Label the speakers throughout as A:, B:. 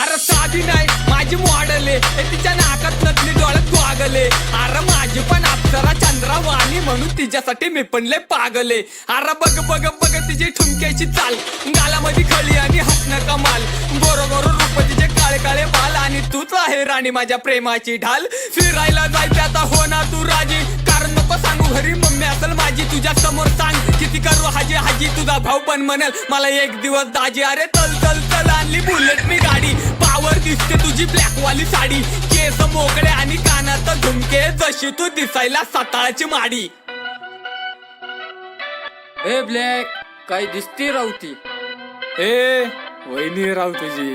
A: अरे साधी नाही माझी मॉडल आहे. तिच्या नाकात नकली डोळ्यात वागले अरे माझी पण अप्सरा चंद्रा वाणी म्हणून तिच्यासाठी मी पण लय पागले अरे बघ बघ बघ तिची ठुमक्याची चाल. गालामध्ये खळी आणि हसणं कमाल. बरोबर रूप तिचे काळे काळे बाल आणि तूच आहे राणी माझ्या प्रेमाची ढाल. फिरायला जायचं आता हो ना तू राजी. कारण नको सांगू घरी मम्मी असेल माझी तुझ्या समोर सांग. किती करू हाजी हाजी तुझा भाऊ पण म्हणेल मला एक दिवस दाजी. अरे चल चल चल आणली बुलेट मी गाडी. दिसते तुझी ब्लॅक वाली साडी. केस मोकळे आणि कानात झुमके जशी तू दिसायला साताळाची माडी. ए ब्लॅक काय दिसते रावती? ए वहिनी राव तुझी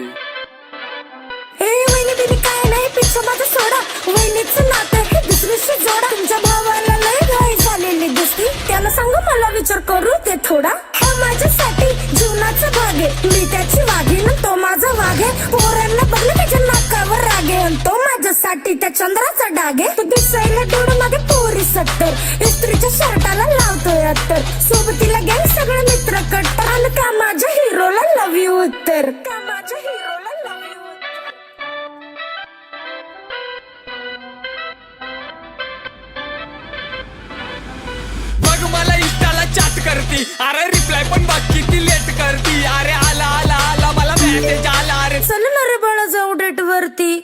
B: हे वहिनी बिनी काय नाही पिक्चर माझं सोडा. वहिनीचं नातं हे दुसरीशी जोडा. तुमच्या भावाला लय घाई झालेली दिसती. त्याला सांगू मला विचार करू ते थोडा. हा माझ्यासाठी जीवनाचा भाग आहे. मी त्याची माझ्यासाठी त्या चंद्राचा डाग आहे. तो दिसायला डोळमध्ये पोरी सत्तर. इस्त्रीच्या शर्टाला लावतोय अत्तर. सोबतीला गँग सगळे मित्र कट्टर. आणि का माझ्या हिरोला लव यू उत्तर. का माझ्या हिरोला लव यू
A: बघ मला इंस्टाला चॅट करती. अरे रिप्लाय पण बघ किती लेट करती. अरे आला आला आला मला मेसेज आला. अरे
B: चल ना रे बाळा जाऊ डेट वरती.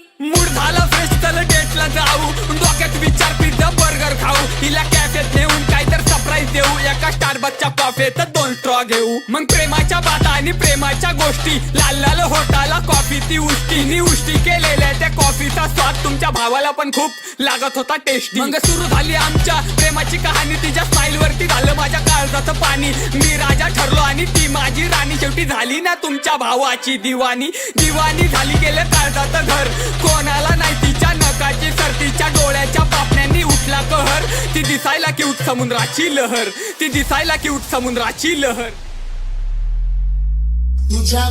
A: झालं फ्रेश चल डेटला जाऊ डोक्यात विचार पिझ्झा बर्गर खाऊ. हिला कॅफेत नेऊन काय तर सरप्राईज देऊ. एका स्टारबकच्या कॉफेत दोन स्ट्रॉ घेऊ. मग प्रेमाच्या बाता आणि प्रेमाच्या गोष्टी. लाल लाल होटाला कॉफी ती उष्टी. उष्टी केलेल्या त्या कॉफीचा स्वाद तुमच्या भावाला पण खूप लागत होता टेस्टी मग सुरू झाली आमच्या प्रेमाची कहाणी तिच्या स्माईल वरती झालं माझ्या काळजाचं पाणी. मी राजा ठरलो आणि ती माझी राणी. शेवटी झाली ना तुमच्या भावाची दिवाणी. दिवाणी झाली गेलं काळजाचं घर. कोणाला नाही तिच्या नकाची सरतीच्या डोळ्याच्या पापण्यांनी उठला कहर. ती दिसायला क्यूट समुद्राची लहर. ती दिसायला क्यूट समुद्राची लहर.
C: तुझ्या